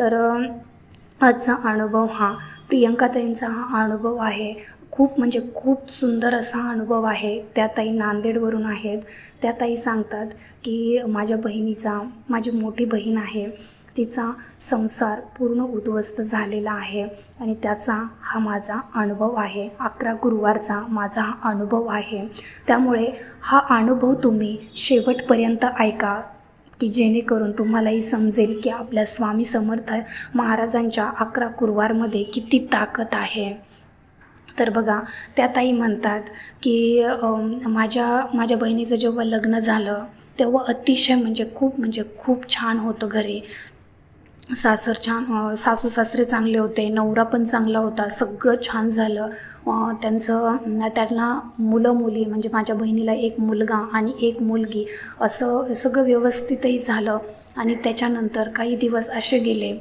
तर आजचा अनुभव हा प्रियंकाताईंचा हा अनुभव आहे. खूप म्हणजे खूप सुंदर असा अनुभव आहे. त्या ताई नांदेडवरून आहेत. त्या ताई सांगतात की माझ्या बहिणीचा माझी मोठी बहीण आहे. तिचा संसार पूर्ण उद्ध्वस्त झालेला आहे आणि त्याचा हा माझा अनुभव आहे. अकरा गुरुवारचा माझा हा अनुभव आहे. त्यामुळे हा अनुभव तुम्ही शेवटपर्यंत ऐका. की जेणेकरून तुम्हालाही समजेल की आपल्या स्वामी समर्थ महाराजांच्या अकरा कुरवारमध्ये किती ताकद आहे. तर बघा त्या ताई म्हणतात की माझ्या माझ्या बहिणीचं जेव्हा लग्न झालं तेव्हा अतिशय म्हणजे खूप म्हणजे खूप छान होतं घरी. सासर छान सासू सासरे चांगले होते नवरा पण चांगला होता सगळं छान झालं. त्यांचं त्यांना मुलं मुली म्हणजे माझ्या बहिणीला एक मुलगा आणि एक मुलगी असं सगळं व्यवस्थितही झालं. आणि त्याच्यानंतर काही दिवस असे गेले.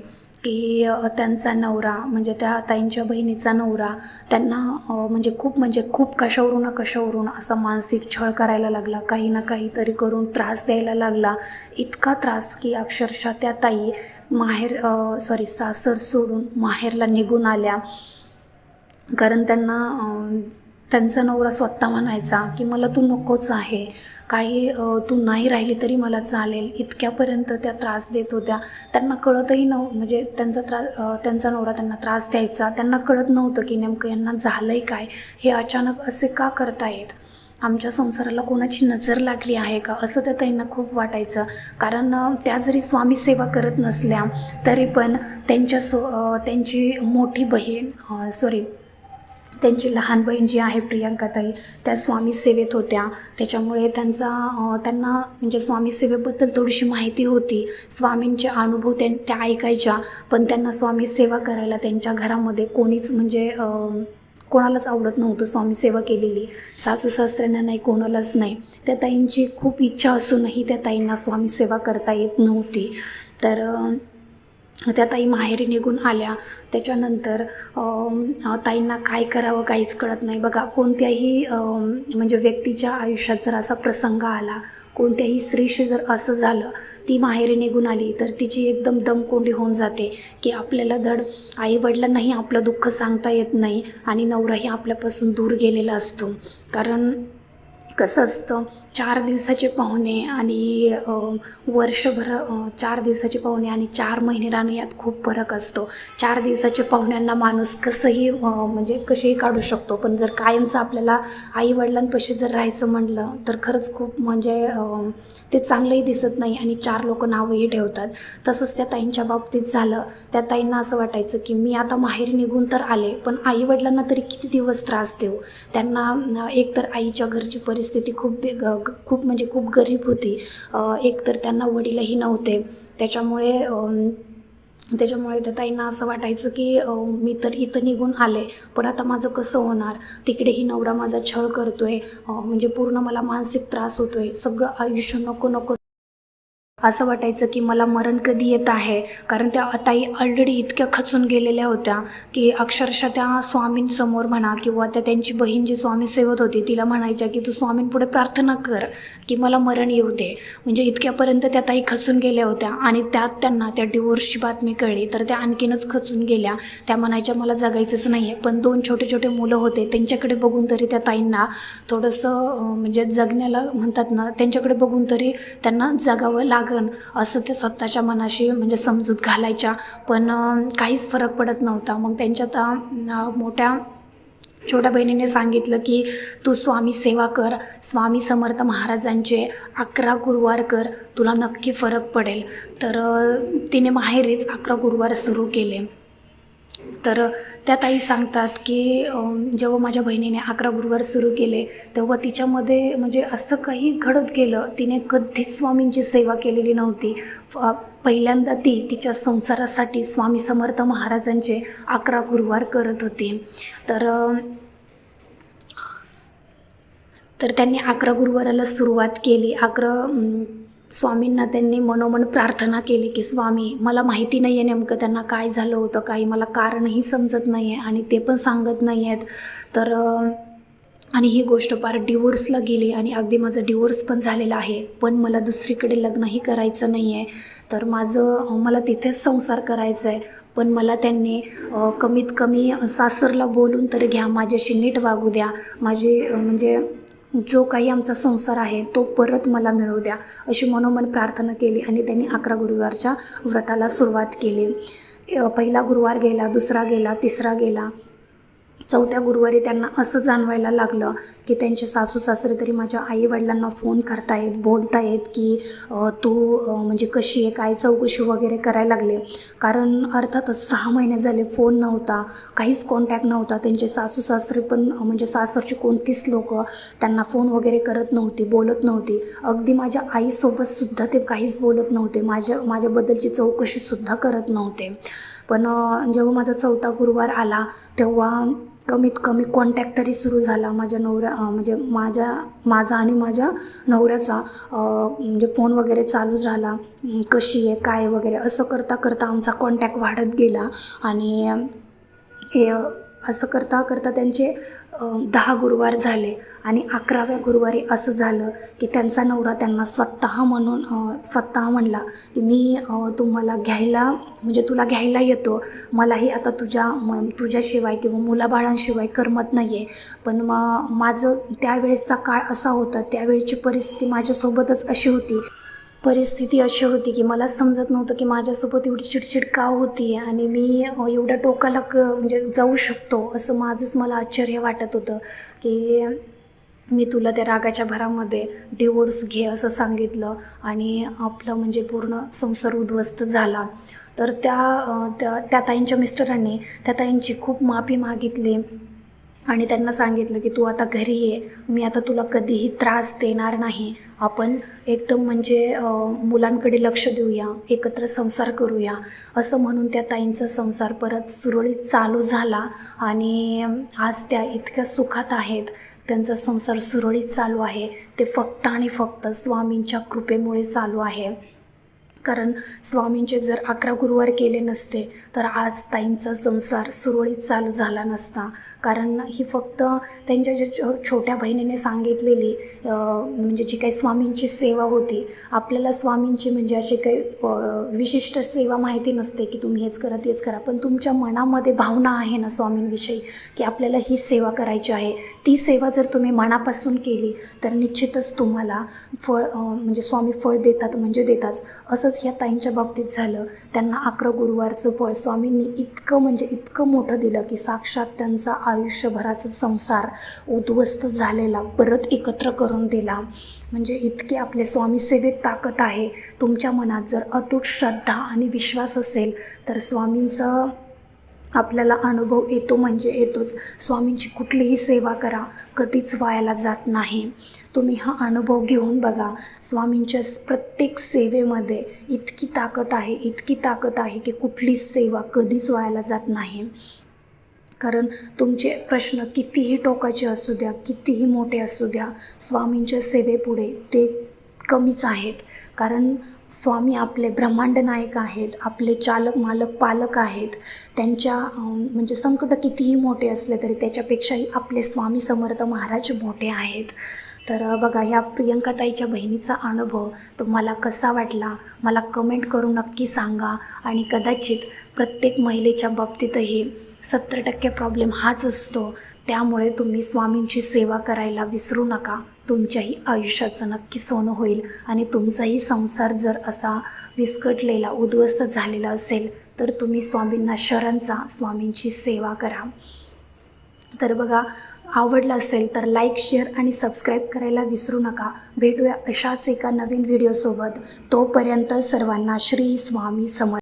की त्यांचा नवरा म्हणजे त्या ताईंच्या बहिणीचा नवरा त्यांना म्हणजे खूप म्हणजे खूप कशावरून ना कशावरून असा मानसिक छळ करायला लागला. काही ना काहीतरी करून त्रास द्यायला लागला. इतका त्रास की अक्षरशः त्या ताई माहेर सॉरी सासर सोडून माहेरला निघून आल्या. कारण त्यांना त्यांचा नवरा स्वतः म्हणायचा की मला तू नकोच आहे. काही तू नाही राहिली तरी मला चालेल. इतक्यापर्यंत त्या त्रास देत होत्या. त्यांना कळतही नव म्हणजे त्यांचा त्रास त्यांचा नवरा त्यांना त्रास द्यायचा. त्यांना कळत नव्हतं की नेमकं यांना झालं आहे काय. हे अचानक असे का करता येत आमच्या संसाराला कोणाची नजर लागली आहे का? असं त्या ताईंना खूप वाटायचं. कारण त्या जरी स्वामी सेवा करत नसल्या तरी पण त्यांच्या सो त्यांची मोठी बहीण सॉरी त्यांची लहान बहीण जी आहे प्रियंकाताई त्या स्वामी सेवेत होत्या. त्याच्यामुळे त्यांचा त्यांना म्हणजे स्वामी सेवेबद्दल थोडीशी माहिती होती. स्वामींचे अनुभव त्यां त्या ऐकायच्या पण त्यांना स्वामी सेवा करायला त्यांच्या घरामध्ये कोणीच म्हणजे कोणालाच आवडत नव्हतं स्वामी सेवा केलेली. सासू सासऱ्यांना नाही कोणालाच नाही. त्या ताईंची खूप इच्छा असूनही त्या ताईंना स्वामी सेवा करता येत नव्हती. तर त्या ताई माहेरी निघून आल्या. त्याच्यानंतर ताईंना काय करावं काहीच कळत नाही. बघा कोणत्याही म्हणजे व्यक्तीच्या आयुष्यात जर असा प्रसंग आला कोणत्याही स्त्रीशी जर असं झालं ती माहेरी निघून आली तर तिची एकदम दमकोंडी होऊन जाते की आपल्याला धड आईवडिलांनाही आपलं दुःख सांगता येत नाही आणि नवराही आपल्यापासून दूर गेलेला असतो. कारण कसं असतं? चार दिवसाचे पाहुणे आणि वर्षभर चार दिवसाचे पाहुणे आणि चार महिने राहणं यात खूप फरक असतो. चार दिवसाचे पाहुण्यांना माणूस कसंही म्हणजे कसेही काढू शकतो पण जर कायमचं आपल्याला आईवडिलांपाशी जर राहायचं म्हणलं तर खरंच खूप म्हणजे ते चांगलंही दिसत नाही आणि चार लोक नावही ठेवतात. तसंच त्या ताईंच्या बाबतीत झालं. त्या ताईंना असं वाटायचं की मी आता माहेर निघून तर आले पण आईवडिलांना तरी किती दिवस त्रास देऊ? त्यांना एकतर आईच्या घरची परिस्थिती परिस्थिती खूप खूप म्हणजे खूप गरीब होती. एकतर त्यांना वडीलही नव्हते. त्याच्यामुळे त्याच्यामुळे त्या ताईंना असं वाटायचं की मी तर इथं निघून आले पण आता माझं कसं होणार? तिकडेही नवरा माझा छळ करतोय. आहे म्हणजे पूर्ण मला मानसिक त्रास होतोय. सगळं आयुष्य नको नको असं वाटायचं की मला मरण कधी येत आहे? कारण त्या ताई ऑलरेडी इतक्या खचून गेलेल्या होत्या की अक्षरशः त्या स्वामींसमोर म्हणा किंवा त्या त्यांची बहीण जी स्वामी सेवत होती तिला म्हणायच्या की तू स्वामींपुढे प्रार्थना कर की मला मरण येऊ दे. म्हणजे इतक्यापर्यंत त्या ताई खचून गेल्या होत्या आणि त्यात त्यांना त्या डिवोर्सची बातमी कळली. तर त्या आणखीनच खचून गेल्या. त्या म्हणायच्या मला जगायचंच नाही आहे पण दोन छोटे छोटे मुलं होते त्यांच्याकडे बघून तरी त्या ताईंना थोडंसं म्हणजे जगण्याला म्हणतात ना त्यांच्याकडे बघून तरी त्यांना जगावं लागन असं ते स्वतःच्या मनाशी म्हणजे समजूत घालायच्या. पण काहीच फरक पडत नव्हता. मग त्यांच्यात तर मोठ्या छोट्या बहिणीने सांगितलं की तू स्वामी सेवा कर. स्वामी समर्थ महाराजांचे अकरा गुरुवार कर. तुला नक्की फरक पडेल. तर तिने माहेरीच अकरा गुरुवार सुरू केले. तर त्या ताई सांगतात की जेव्हा माझ्या बहिणीने अकरा गुरुवार सुरू केले तेव्हा तिच्यामध्ये म्हणजे असं काही घडत गेलं तिने कधीच स्वामींची सेवा केलेली नव्हती. फ- पहिल्यांदा ती तिच्या संसारासाठी स्वामी समर्थ महाराजांचे अकरा गुरुवार करत होती. तर तर त्यांनी अकरा गुरुवाराला सुरुवात केली. अकरा स्वामींना त्यांनी मनोमन प्रार्थना केली की स्वामी मला माहिती नाही आहे नेमकं त्यांना काय झालं होतं काही मला कारणही समजत नाही आहे आणि ते पण सांगत नाही आहेत तर आणि ही गोष्ट फार डिवोर्सला गेली आणि अगदी माझं डिवोर्स पण झालेला आहे पण मला दुसरीकडे लग्नही करायचं नाही आहे तर माझं मला तिथेच संसार करायचा आहे पण मला त्यांनी कमीत कमी सासरला बोलून तरी घ्या माझ्याशी नीट वागू द्या. माझी म्हणजे जो काही आमचा संसार आहे तो परत मला मिळू द्या अशी मनोमन प्रार्थना केली आणि त्यांनी अकरा गुरुवारच्या व्रताला सुरुवात केली. पहिला गुरुवार गेला दुसरा गेला तिसरा गेला. चौथ्या गुरुवारी त्यांना असं जाणवायला लागलं की त्यांचे सासू सासरे तरी माझ्या आईवडिलांना फोन करतायत बोलतायत की तू म्हणजे कशी आहे काय चौकशी वगैरे करायला लागले. कारण अर्थातच सहा महिने झाले फोन नव्हता काहीच कॉन्टॅक्ट नव्हता. त्यांचे सासू सासरे पण म्हणजे सासरची कोणतीच लोक त्यांना फोन वगैरे करत नव्हती बोलत नव्हती. अगदी माझ्या आईसोबतसुद्धा ते काहीच बोलत नव्हते. माझ्या माझ्याबद्दलची चौकशीसुद्धा करत नव्हते. पण जेव्हा माझा चौथा गुरुवार आला तेव्हा कमीत कमी कॉन्टॅक्ट तरी सुरू झाला माझ्या नवऱ्या म्हणजे माझ्या माझा आणि माझ्या नवऱ्याचा. म्हणजे फोन वगैरे चालू झाला कशी आहे काय वगैरे असं करता करता आमचा कॉन्टॅक्ट वाढत गेला. आणि हे असं करता करता त्यांचे दहा गुरुवार झाले आणि अकराव्या गुरुवारी असं झालं की त्यांचा नवरा त्यांना स्वतः म्हणून स्वतः म्हणला की मी तुम्हाला घ्यायला म्हणजे तुला घ्यायला येतो. मलाही आता तुझ्या म तुझ्याशिवाय किंवा मुलाबाळांशिवाय करमत नाही आहे पण मग माझं त्यावेळेसचा काळ असा होता त्यावेळेची परिस्थिती माझ्यासोबतच अशी होती. परिस्थिती अशी होती की मला समजत नव्हतं की माझ्यासोबत एवढी चिडचिड का होती आणि मी एवढ्या टोकाला क म्हणजे जाऊ शकतो असं माझंच मला आश्चर्य वाटत होतं की मी तुला त्या रागाच्या भरामध्ये डिवोर्स घे असं सांगितलं आणि आपलं म्हणजे पूर्ण संसार उद्ध्वस्त झाला. तर त्या त्या त्या ताईंच्या मिस्टरांनी त्या ताईंची खूप माफी मागितली. आणि त्यांना सांगितलं की तू आता घरी ये मी आता तुला कधीही त्रास देणार नाही. आपण एकदम म्हणजे मुलांकडे लक्ष देऊया एकत्र संसार करूया. असं म्हणून त्या ताईंचा संसार परत सुरळीत चालू झाला आणि आज त्या इतक्या सुखात आहेत. त्यांचा संसार सुरळीत चालू आहे. ते फक्त आणि फक्त स्वामींच्या कृपेमुळे चालू आहे. कारण स्वामींचे जर अकरा गुरुवार केले नसते तर आज ताईंचा संसार सुरळीत चालू झाला नसता. कारण ही फक्त त्यांच्या ज्या छोट्या बहिणीने सांगितलेली म्हणजे जी काही स्वामींची सेवा होती आपल्याला स्वामींची म्हणजे अशी काही विशिष्ट सेवा माहिती नसते की तुम्ही हेच करा तेच करा. पण तुमच्या मनामध्ये भावना आहे ना स्वामींविषयी की आपल्याला ही सेवा करायची आहे. ती सेवा जर तुम्ही मनापासून केली तर निश्चितच तुम्हाला फळ म्हणजे स्वामी फळ देतात म्हणजे देताच. असंच ह्या ताईंच्या बाबतीत झालं. त्यांना अकरा गुरुवारचं फळ. स्वामींनी इतकं म्हणजे इतकं मोठं दिलं की साक्षात त्यांचा आयुष्यभराचा संसार उद्ध्वस्त झालेला परत एकत्र करून दिला. म्हणजे इतकी आपले स्वामी सेवेत ताकद आहे. तुमच्या मनात जर अतूट श्रद्धा आणि विश्वास असेल तर स्वामींचं आपल्याला अनुभव येतो म्हणजे येतोच. स्वामींची कुठलीही सेवा करा कधीच वायाला जात नाही. तुम्ही हा अनुभव घेऊन बघा. स्वामींच्या प्रत्येक सेवेमध्ये इतकी ताकद आहे इतकी ताकद आहे की कुठलीच सेवा कधीच वायाला जात नाही. कारण तुमचे प्रश्न कितीही टोकाचे असू द्या कितीही मोठे असू द्या स्वामींच्या सेवेपुढे ते कमीच आहेत. कारण स्वामी आपले ब्रह्मांड नायक आहेत आपले चालक मालक पालक आहेत. त्यांच्या म्हणजे संकट कितीही मोठे असले तरी त्याच्यापेक्षाही आपले स्वामी समर्थ महाराज मोठे आहेत. तर बघा ह्या प्रियंकाताईच्या बहिणीचा अनुभव तुम्हाला कसा वाटला मला कमेंट करून नक्की सांगा. आणि कदाचित प्रत्येक महिलेच्या बाबतीतही सत्तर टक्के प्रॉब्लेम हाच असतो. त्यामुळे तुम्ही स्वामींची सेवा करायला विसरू नका. तुमच्याही आयुष्याचं नक्की सोनं होईल आणि तुमचाही संसार जर असा विस्कटलेला उद्ध्वस्त झालेला असेल तर तुम्ही स्वामींना शरणचा स्वामींची सेवा करा. तर बघा आवडलं असेल तर लाईक शेअर आणि सबस्क्राईब करायला विसरू नका. भेटूया अशाच एका नवीन व्हिडिओसोबत तोपर्यंत सर्वांना श्री स्वामी समर्थ.